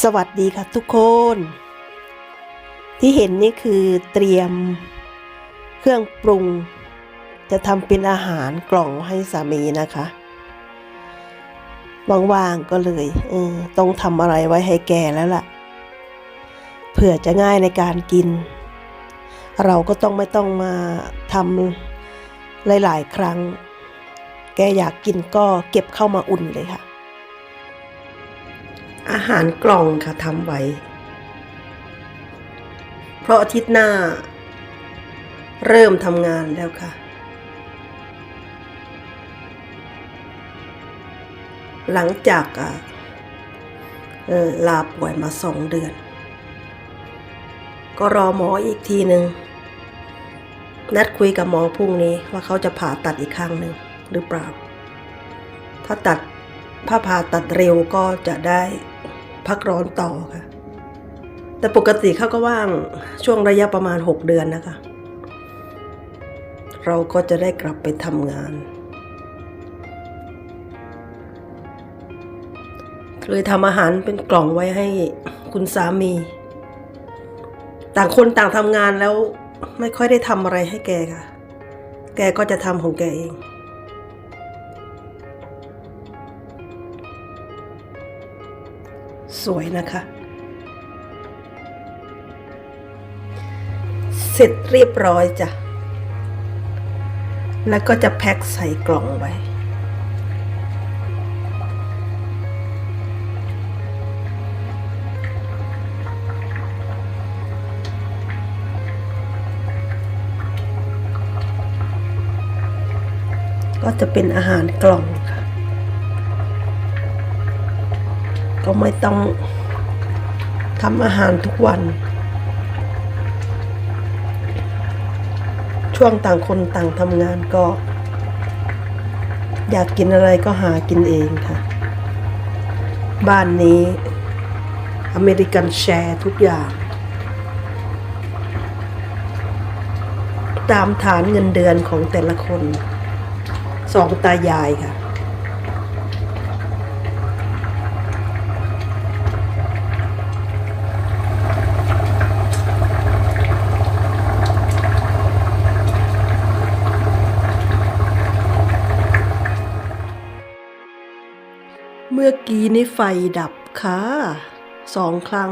สวัสดีค่ะทุกคน ที่เห็นนี่คือเตรียมเครื่องปรุง จะทำเป็นอาหารกล่องให้สามีนะคะว่างๆก็เลยเออต้องทำอะไรไว้ให้แกแล้วล่ะเผื่อจะง่ายในการกิน เราก็ต้องไม่ต้องมาทำหลาย ๆ ครั้ง แกอยากกินก็เก็บเข้ามาอุ่นเลยค่ะ อาหารกล่องค่ะทำไว้ เพราะอาทิตย์หน้า เริ่มทำงานแล้วค่ะ หลังจากอะเออลาป่วยมาสองเดือน ก็รอหมออีกทีหนึ่งนัดคุยกับหมอพรุ่งนี้ว่าเขาจะผ่าตัดอีกครั้งหนึ่งหรือเปล่า ถ้าตัดถ้าผ่าตัดเร็วก็จะได้ พักร้อนต่อค่ะ แต่ปกติเขาก็ว่างช่วงระยะประมาณ 6 เดือนนะคะ เราก็จะได้กลับไปทำงาน เลยทำอาหารเป็นกล่องไว้ให้คุณสามี ต่างคนต่างทำงานแล้วไม่ค่อยได้ทำอะไรให้แกค่ะ แกก็จะทำของแกเอง สวยนะคะ เสร็จเรียบร้อยจ้ะ แล้วก็จะแพ็คใส่กล่องไว้ก็จะเป็นอาหารกล่องค่ะ ก็ไม่ต้องทำอาหารทุกวัน ช่วงต่างคนต่างทำงานก็ อยากกินอะไรก็หากินเองค่ะ บ้านนี้อเมริกันแชร์ทุกอย่าง ตามฐานเงินเดือนของแต่ละคนสองตายายค่ะ มื่อกี้นี่ไฟดับค่ะสองครั้ง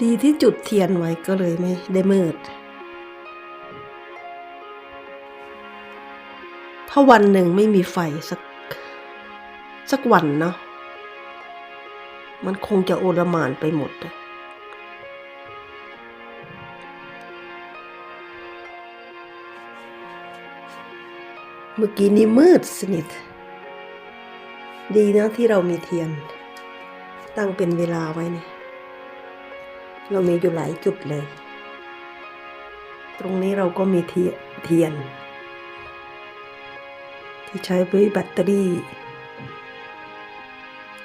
ดีที่จุดเทียนไว้ก็เลยไม่ได้มืดถ้าวันหนึ่งไม่มีไฟสักสักวันเนาะมันคงจะโอลมานไปหมดอะเมื่อกี้นี้มืดสนิท ดีนะที่เรามีเทียน ตั้งเป็นเวลาไว้เนี่ยเรามีอยู่หลายจุดเลย ตรงนี้เราก็มีเทียเทียน ที่ใช้ด้วยแบตเตอรี่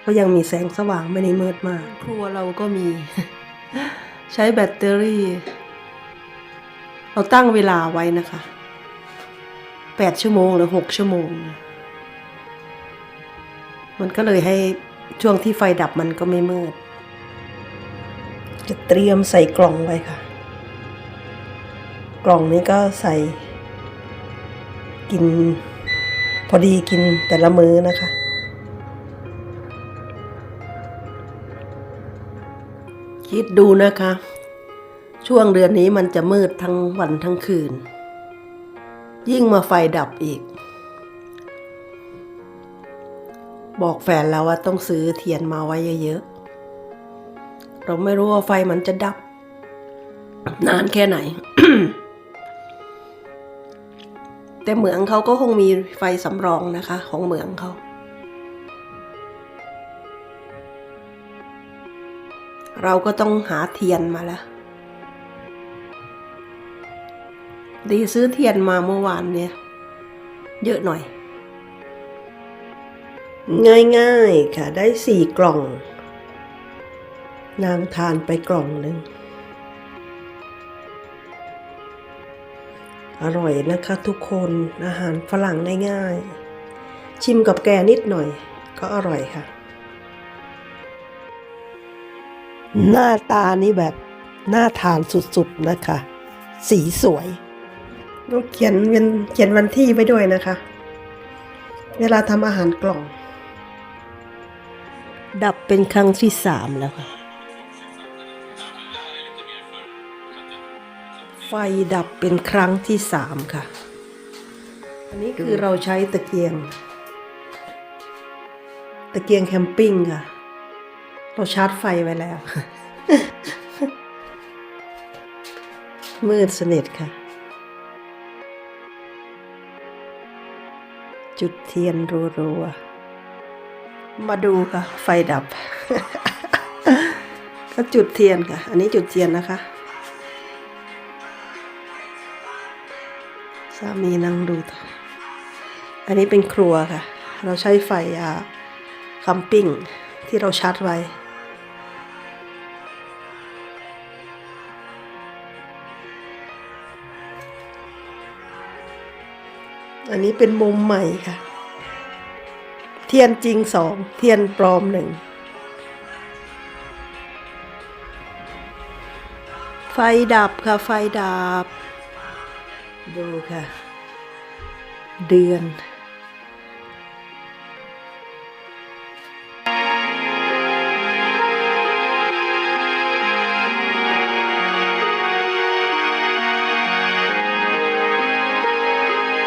ก็ยังมีแสงสว่างไม่ได้มืดมาก ครัวเราก็มี ใช้แบตเตอรี่ เราตั้งเวลาไว้นะคะแปดชั่วโมงหรือหกชั่วโมง มันก็เลยให้ช่วงที่ไฟดับมันก็ไม่มืด จะเตรียมใส่กล่องไว้ค่ะ กล่องนี้ก็ใส่ กิน พอดีกินแต่ละมื้อนะคะ คิดดูนะคะ ช่วงเดือนนี้มันจะมืดทั้งวันทั้งคืน ยิ่งมาไฟดับอีก บอกแฟนแล้วว่าต้องซื้อเทียนมาไว้เยอะๆ เราไม่รู้ว่าไฟมันจะดับ นานแค่ไหน แต่เหมืองเขาก็คงมีไฟสำรองนะคะ ของเหมืองเขา เราก็ต้องหาเทียนมาแล้วดีซื้อเทียนมาเมื่อวานเนี่ย เยอะหน่อย ง่ายๆค่ะได้สี่กล่อง นางทานไปกล่องหนึ่งอร่อยนะคะทุกคนอาหารฝรั่งง่ายๆ ชิมกับแกนิดหน่อยก็อร่อยค่ะ หน้าตานี่แบบน่าทานสุดๆนะคะ สีสวยต้องเขียนเวียนเขียนวันที่ไว้ด้วยนะคะ เวลาทำอาหารกล่อง ดับเป็นครั้งที่สามแล้วค่ะ ไฟดับเป็นครั้งที่สามค่ะ อันนี้คือเราใช้ตะเกียง ตะเกียงแคมปิ้งค่ะ เราชาร์จไฟไว้แล้ว มืดสนิทค่ะ จุดเทียนรัวๆ มาดูค่ะ ไฟดับ ก็จุดเทียนค่ะ อันนี้จุดเทียนนะคะ สามีนั่งดูต่ออันนี้เป็นครัวค่ะ เราใช้ไฟอ่าคัมปิ้งที่เราชาร์จไว้อันนี้เป็นมุมใหม่ค่ะ เทียนจริงสองเทียนปลอมหนึ่งไฟดับค่ะไฟดับ ดูค่ะ เดือน